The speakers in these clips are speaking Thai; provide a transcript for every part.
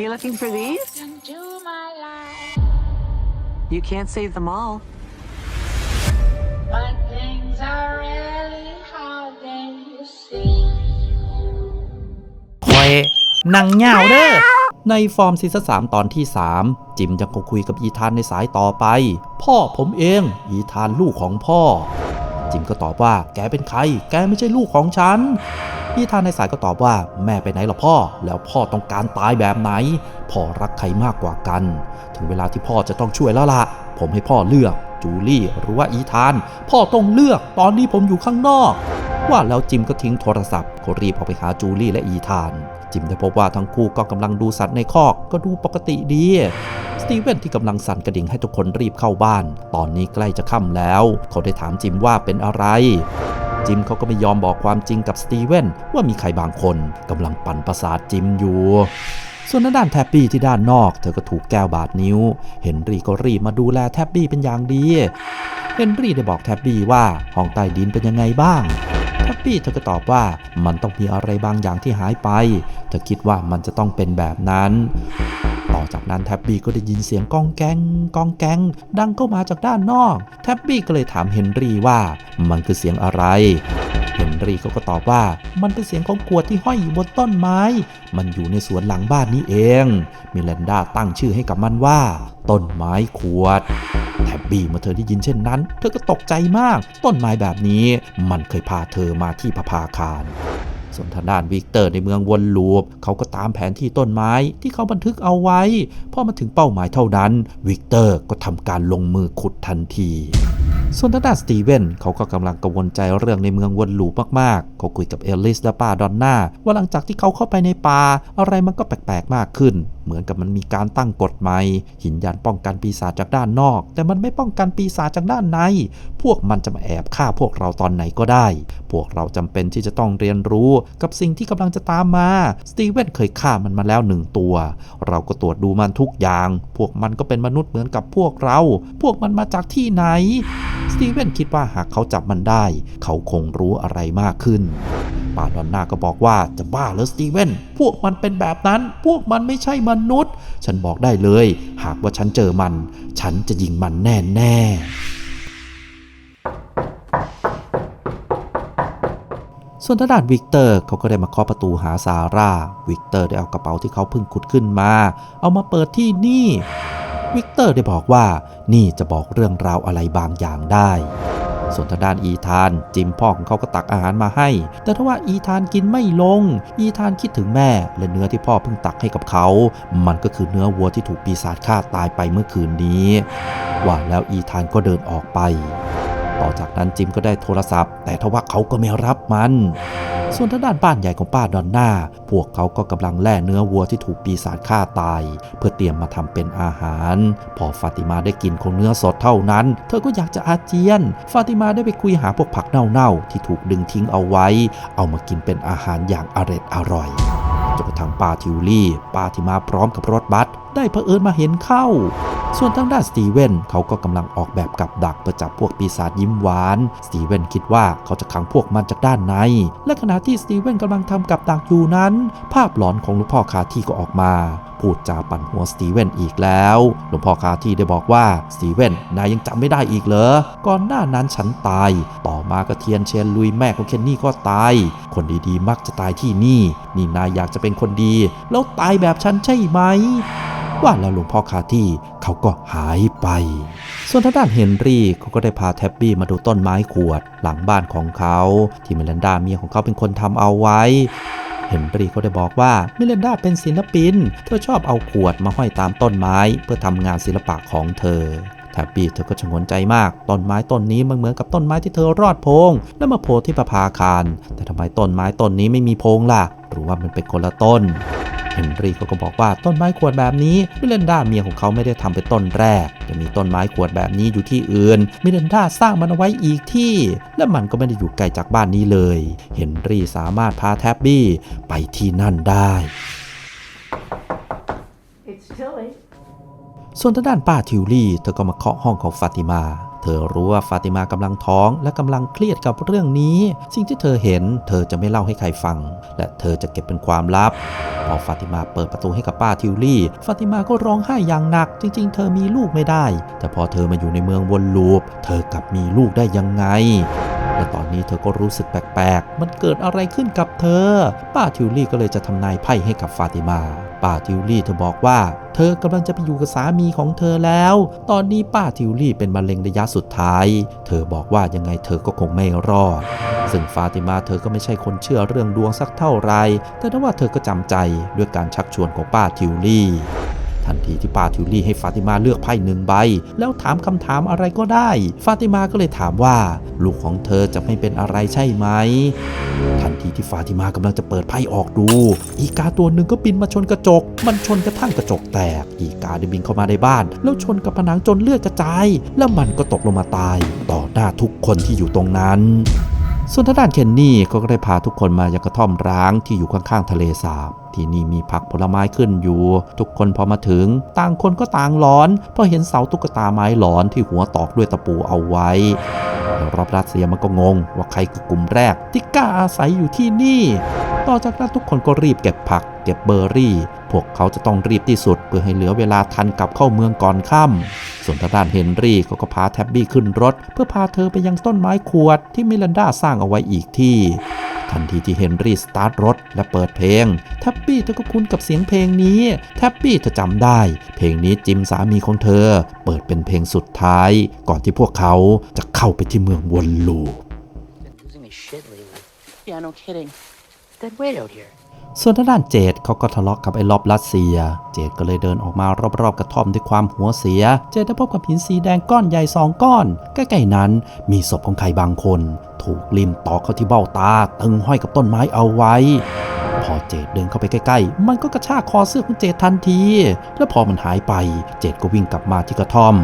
You looking for these? into my life. You can't save them all. But things are really how they seem. คอยนางเหงาเด้อ ในฟอร์มซีซั่น3ตอนที่ 3 จิมยังคงคุยกับอีธานในสายต่อไป พ่อผมเอง อีธานลูกของพ่อ จิมก็ตอบว่าแกเป็นใคร แกไม่ใช่ลูกของฉัน อีธานในสายก็ตอบว่าแม่ไปไหนล่ะพ่อ แล้วพ่อต้องการตายแบบไหน พ่อรักใครมากกว่ากัน ถึงเวลาที่พ่อจะต้องช่วยแล้วล่ะ ผมให้พ่อเลือกจูลี่หรือว่าอีธาน พ่อต้องเลือกตอนนี้ผมอยู่ข้างนอก ว่าแล้วจิมก็ทิ้งโทรศัพท์เขารีบออกไปหาจูลี่และอีธาน จิมได้พบว่าทั้งคู่ก็กำลังดูสัตว์ในคอกก็ดูปกติดีสตีเวนที่กำลังสั่นกระดิ่งให้ทุกคนรีบเข้าบ้าน ตอนนี้ใกล้จะค่ำแล้ว เขาได้ถามจิมว่าเป็นอะไร จิมเขาก็ไม่ยอมบอกความจริงกับสตีเวนว่ามีใครบางคนกำลังปั่นประสาทจิมอยู่ส่วนด้านแท็บบี้ที่ด้านนอกเธอก็ถูกแก้วบาดนิ้ว เฮนรี่ก็รีบมาดูแลแท็บบี้เป็นอย่างดี เฮนรี่ได้บอกแท็บบี้ว่าห้องใต้ดินเป็นยังไงบ้าง แท็บบี้เธอก็ตอบว่ามันต้องมีอะไรบางอย่างที่หายไป เธอคิดว่ามันจะต้องเป็นแบบนั้น ต่อจากนั้นแท็บบี้ก็ได้ยินเสียงก้องแกงก้องแกงดังเข้ามาจากด้านนอก แท็บบี้ก็เลยถามเฮนรี่ว่ามันคือเสียงอะไรเฮนรี่เขาก็ตอบว่ามันเป็นเสียงของขวดที่ห้อยอยู่บนต้นไม้ มันอยู่ในสวนหลังบ้านนี้เอง มิลันดาตั้งชื่อให้กับมันว่า ต้นไม้ขวด แท็บบี้เมื่อเธอได้ยินเช่นนั้น เธอก็ตกใจมาก ต้นไม้แบบนี้ มันเคยพาเธอมาที่พระพาคาร ส่วนทางด้านวิกเตอร์ในเมืองวนลูปเขาก็ตามแผนที่ต้นไม้ที่เขาบันทึกเอาไว้ พอมาถึงเป้าหมายเท่านั้น วิกเตอร์ก็ทำการลงมือขุดทันทีส่วนทางด้านสตีเวนเขาก็กำลังกังวลใจเรื่องในเมืองวนลูปมากๆ เขาคุยกับเอลลิสและป้าดอนน่าว่าหลังจากที่เขาเข้าไปในป่าอะไรมันก็แปลกๆมากขึ้นเหมือนกับมันมีการตั้งกฎใหม่หินยันป้องกันปีศาจจากด้านนอก แต่มันไม่ป้องกันปีศาจจากด้านใน พวกมันจะมาแอบฆ่าพวกเราตอนไหนก็ได้ พวกเราจำเป็นที่จะต้องเรียนรู้กับสิ่งที่กำลังจะตามมาสตีเวนเคยฆ่ามันมาแล้วหนึ่งตัว เราก็ตรวจดูมันทุกอย่าง พวกมันก็เป็นมนุษย์เหมือนกับพวกเรา พวกมันมาจากที่ไหนสตีเวนคิดว่าหากเขาจับมันได้ เขาคงรู้อะไรมากขึ้น ปาดอนนาก็บอกว่าจะบ้าเหรอสตีเวนพวกมันเป็นแบบนั้น พวกมันไม่ใช่มนุษย์ ฉันบอกได้เลย หากว่าฉันเจอมัน ฉันจะยิงมันแน่แน่ส่วนทางด้านวิกเตอร์เขาก็ได้มาเคาะประตูหาซาร่า วิกเตอร์ได้เอากระเป๋าที่เขาเพิ่งขุดขึ้นมา เอามาเปิดที่นี่ วิกเตอร์ได้บอกว่านี่จะบอกเรื่องราวอะไรบางอย่างได้ ส่วนทางด้านอีธาน จิมพ่อของเขาก็ตักอาหารมาให้ แต่ถ้าว่าอีธานกินไม่ลง อีธานคิดถึงแม่ และเนื้อที่พ่อเพิ่งตักให้กับเขา มันก็คือเนื้อวัวที่ถูกปีศาจฆ่าตายไปเมื่อคืนนี้ ว่าแล้วอีธานก็เดินออกไป ต่อจากนั้นจิมก็ได้โทรศัพท์ แต่ทว่าเขาก็ไม่รับมัน ส่วนทางด้านบ้านใหญ่ของป้าดอนน่า พวกเขาก็กำลังแล่เนื้อวัวที่ถูกปีศาจฆ่าตาย เพื่อเตรียมมาทำเป็นอาหาร พอฟาติมาได้กินของเนื้อสดเท่านั้น เธอก็อยากจะอาเจียน ฟาติมาได้ไปคุยหาพวกผักเน่าๆที่ถูกดึงทิ้งเอาไว้ เอามากินเป็นอาหารอย่างอร็ดอร่อยจนกระทั่งป้าทิวลี่ป้าที่มาพร้อมกับรถบัสได้เผอิญมาเห็นเข้า ส่วนทางด้านสตีเวนเขาก็กำลังออกแบบกับดักเพื่อจับพวกปีศาจยิ้มหวาน สตีเวนคิดว่าเขาจะขังพวกมันจากด้านใน และขณะที่สตีเวนกำลังทำกับดักอยู่นั้น ภาพหลอนของหลวงพ่อคาที่ก็ออกมา พูดจาปั่นหัวสตีเวนอีกแล้ว หลวงพ่อคาที่ได้บอกว่าสตีเวนนายยังจำไม่ได้อีกเหรอ ก่อนหน้านั้นฉันตาย ต่อมาก็เทียนเชนลุยแม่ของเคนนี่ก็ตาย คนดีๆ มักจะตายที่นี่ นี่นายอยากจะเป็นคนดี แล้วตายแบบฉันใช่ไหม ว่าแล้วหลวงพ่อคาที่เขาก็หายไป ส่วนทางด้านเฮนรี่เขาก็ได้พาแท็บบี้มาดูต้นไม้ขวดหลังบ้านของเขา ที่เมลันดาเมียของเขาเป็นคนทำเอาไว้เฮนรี่เขาได้บอกว่ามิเลนดาเป็นศิลปิน เธอชอบเอาขวดมาห้อยตามต้นไม้ เพื่อทำงานศิลปะของเธอแทบบี้เธอก็ชงนใจมาก ต้นไม้ต้นนี้มันเหมือนกับต้นไม้ที่เธอรอดโพง และมาโผล่ที่ประภาคาร แต่ทำไมต้นไม้ต้นนี้ไม่มีโพงล่ะ หรือว่ามันเป็นคนละต้น เฮนรี่เขาก็บอกว่าต้นไม้ขวดแบบนี้มิเลนดาเมียของเขาไม่ได้ทำเป็นต้นแรก จะมีต้นไม้ขวดแบบนี้อยู่ที่อื่นมิเลนดาสร้างมันเอาไว้อีกที่ และมันก็ไม่ได้อยู่ไกลจากบ้านนี้เลยเฮนรี่สามารถพาแท็บบี้ไปที่นั่นได้ It's chilly. ส่วนทางด้านป้าทิวลี่เธอก็มาเคาะห้องของฟาติมา เธอรู้ว่าฟาติมากำลังท้องและกำลังเครียดกับเรื่องนี้ สิ่งที่เธอเห็น เธอจะไม่เล่าให้ใครฟัง และเธอจะเก็บเป็นความลับ พอฟาติมาเปิดประตูให้กับป้าทิวลี่ ฟาติมาก็ร้องไห้อย่างหนัก จริง ๆ เธอมีลูกไม่ได้ แต่พอเธอมาอยู่ในเมืองวนลูป เธอกลับมีลูกได้ยังไง และตอนนี้เธอก็รู้สึกแปลกๆ มันเกิดอะไรขึ้นกับเธอ ป้าทิวลี่ก็เลยจะทำนายไพ่ให้กับฟาติมา ป้าทิวลี่เธอบอกว่า เธอกำลังจะไปอยู่กับสามีของเธอแล้ว ตอนนี้ป้าทิวลี่เป็นมะเร็งระยะสุดท้าย เธอบอกว่ายังไงเธอก็คงไม่รอด ซึ่งฟาติมาเธอก็ไม่ใช่คนเชื่อเรื่องดวงสักเท่าไร แต่ถ้าว่าเธอก็จำใจด้วยการชักชวนของป้าทิวลี่ ทันทีที่ปาทิวลี่ให้ฟาติมาเลือกไพ่หนึ่งใบ แล้วถามคำถามอะไรก็ได้ ฟาติมาก็เลยถามว่า ลูกของเธอจะไม่เป็นอะไรใช่ไหม ทันทีที่ฟาติมากำลังจะเปิดไพ่ออกดู อีกาตัวหนึ่งก็บินมาชนกระจก มันชนกระทั่งกระจกแตก อีกาได้บินเข้ามาในบ้าน แล้วชนกับผนังจนเลือดกระจาย แล้วมันก็ตกลงมาตาย ต่อหน้าทุกคนที่อยู่ตรงนั้น ส่วนทางด้านเคนนี่ก็ได้พาทุกคนมายังกระท่อมร้างที่อยู่ข้างๆทะเลสาบ ที่นี่มีผักผลไม้ขึ้นอยู่ ทุกคนพอมาถึง ต่างคนก็ต่างหลอนเพราะเห็นเสาตุ๊กตาไม้หลอนที่หัวตอกด้วยตะปูเอาไว้รอบรัสเซียมันก็งง ว่าใครคือกลุ่มแรกที่กล้าอาศัยอยู่ที่นี่ ต่อจากนั้นทุกคนก็รีบเก็บผัก เก็บเบอร์รี่ พวกเขาจะต้องรีบที่สุดเพื่อให้เหลือเวลาทันกลับเข้าเมืองก่อนค่ำส่วนทางด้านเฮนรี่เขาก็พาแท็บบี้ขึ้นรถ เพื่อพาเธอไปยังต้นไม้ขวดที่มิลันดาสร้างเอาไว้อีกที่ ทันทีที่เฮนรี่สตาร์ทรถและเปิดเพลงแท็บบี้เธอก็คุ้นกับเสียงเพลงนี้แท็บบี้เธอจำได้ เพลงนี้จิมสามีของเธอ เปิดเป็นเพลงสุดท้าย ก่อนที่พวกเขาจะเข้าไปที่เมืองวนลูป Yeah, no kidding. Dead weight out here. ส่วนทางด้านเจดเขาก็ทะเลาะกับไอ้ลอบรัสเซีย เจดก็เลยเดินออกมารอบๆกระท่อมด้วยความหัวเสีย เจดได้พบกับหินสีแดงก้อนใหญ่สองก้อนใกล้ๆนั้นมีศพของใครบางคน ถูกลิมตอกเข้าที่เบ้าตา ตึงห้อยกับต้นไม้เอาไว้ พอเจดเดินเข้าไปใกล้ๆ มันก็กระชากคอเสื้อของเจดทันที และพอมันหายไป เจดก็วิ่งกลับมาที่กระท่อม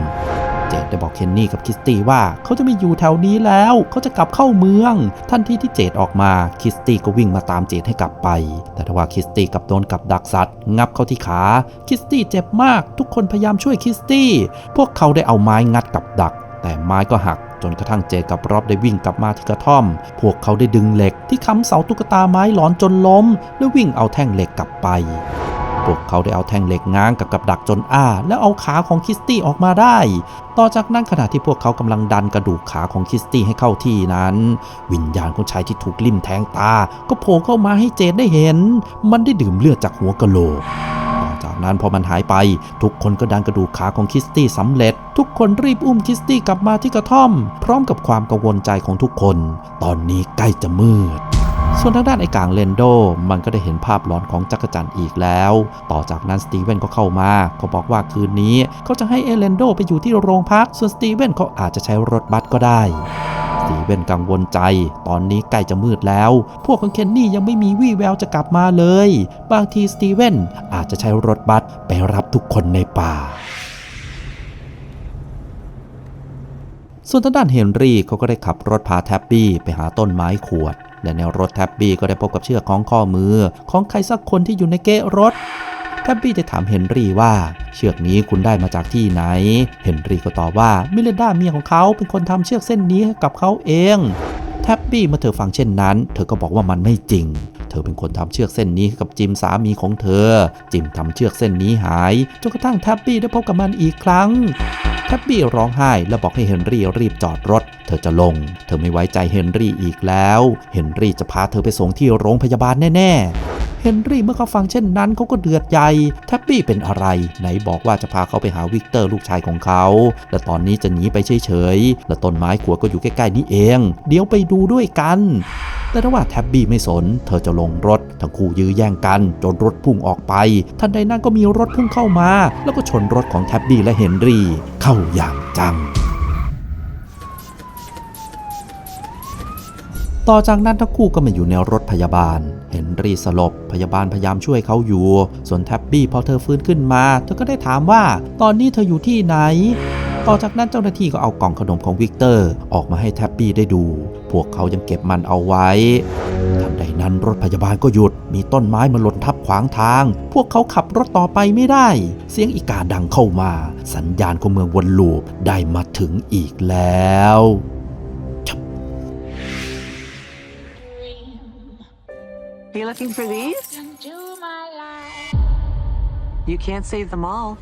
เจดได้บอกเคนนี่กับคิสตี้ว่าเขาจะไม่อยู่แถวนี้แล้ว เขาจะกลับเข้าเมือง ทันทีที่เจดออกมาคิสตี้ก็วิ่งมาตามเจดให้กลับไป แต่ทว่าคิสตี้กับโดนกับดักสัตว์ งับเข้าที่ขาคิสตี้เจ็บมาก ทุกคนพยายามช่วยคิสตี้พวกเขาได้เอาไม้งัดกับดัก แต่ไม้ก็หักจนกระทั่งเจดกับรอบได้วิ่งกลับมาที่กระท่อม พวกเขาได้ดึงเหล็กที่ค้ำเสาตุ๊กตาไม้หลอนจนล้ม แล้ววิ่งเอาแท่งเหล็กกลับไป พวกเขาได้เอาแท่งเหล็กง้างกับกับดักจนอ้า แล้วเอาขาของคิสตี้ออกมาได้ ต่อจากนั้นขณะที่พวกเขากำลังดันกระดูกขาของคิสตี้ให้เข้าที่นั้น วิญญาณของชายที่ถูกลิ่มแทงตา ก็โผล่เข้ามาให้เจนได้เห็น มันได้ดื่มเลือดจากหัวกะโหลกต่อจากนั้นพอมันหายไป ทุกคนก็ดันกระดูกขาของคิสตี้สำเร็จ ทุกคนรีบอุ้มคิสตี้กลับมาที่กระท่อม พร้อมกับความกังวลใจของทุกคน ตอนนี้ใกล้จะมืด ส่วนทางด้านไอ้กางเลนโด มันก็ได้เห็นภาพหลอนของจักรจันทร์อีกแล้ว ต่อจากนั้นสตีเวนก็เข้ามาเขาบอกว่าคืนนี้เขาจะให้เอเลนโดไปอยู่ที่โรงพัก ส่วนสตีเวนเขาอาจจะใช้รถบัสก็ได้สตีเวนกังวลใจ ตอนนี้ใกล้จะมืดแล้ว พวกของเคนนี่ยังไม่มีวี่แววจะกลับมาเลย บางทีสตีเวนอาจจะใช้รถบัสไปรับทุกคนในป่าส่วนทางด้านเฮนรี่เขาก็ได้ขับรถพาแท็บบี้ไปหาต้นไม้ขวด และในรถแท็บบี้ก็ได้พบกับเชือกของข้อมือ ของใครสักคนที่อยู่ในเกะรถแท็บบี้ได้ถามเฮนรี่ว่า เชือกนี้คุณได้มาจากที่ไหน เฮนรี่ก็ตอบว่ามิเลนดาเมียของเขาเป็นคนทำเชือกเส้นนี้ให้กับเขาเอง แท็บบี้เมื่อเธอฟังเช่นนั้น เธอก็บอกว่ามันไม่จริง อเป็นคนทำเชือกเส้นนี้กับจิมสามีของเธอ จิมทำเชือกเส้นนี้หายจนกระทั่งแท็บบี้ได้พบกับมันอีกครั้งแท็บบี้ร้องไห้และบอกให้เฮนรี่รีบจอดรถ เธอจะลง เธอไม่ไว้ใจเฮนรี่อีกแล้ว เฮนรี่จะพาเธอไปส่งที่โรงพยาบาลแน่ ๆ นรี่เมื่อเขาฟังเช่นนั้นเขาก็เดือดใหญ่แท็บบี้เป็นอะไร ไหนบอกว่าจะพาเขาไปหาวิกเตอร์ลูกชายของเขา และตอนนี้จะหนีไปเฉยๆ และต้นไม้ขวดก็อยู่ใกล้ๆนี้เอง เดี๋ยวไปดูด้วยกัน แต่ถ้าว่าแท็บบี้ไม่สน เธอจะลงรถ ทั้งคู่ยื้อแย่งกันจนรถพุ่งออกไป ทันใดนั้นก็มีรถพุ่งเข้ามา แล้วก็ชนรถของแท็บบี้และเฮนรี่ เข้าอย่างจัง ต่อจากนั้นทั้งคู่ก็มาอยู่ในรถพยาบาล เห็นรีสลบ พยาบาลพยายามช่วยเขาอยู่ ส่วนแท็บบี้พอเธอฟื้นขึ้นมา เธอก็ได้ถามว่า ตอนนี้เธออยู่ที่ไหน ต่อจากนั้นเจ้าหน้าที่ก็เอากล่องขนมของวิกเตอร์ ออกมาให้แท็บบี้ได้ดู พวกเขายังเก็บมันเอาไว้ทันใดนั้นรถพยาบาลก็หยุด มีต้นไม้มาหล่นทับขวางทาง พวกเขาขับรถต่อไปไม่ได้ เสียงอีกาดังเข้ามา สัญญาณของเมืองวนลูปได้มาถึงอีกแล้ว Are you looking for these? You can't save them all.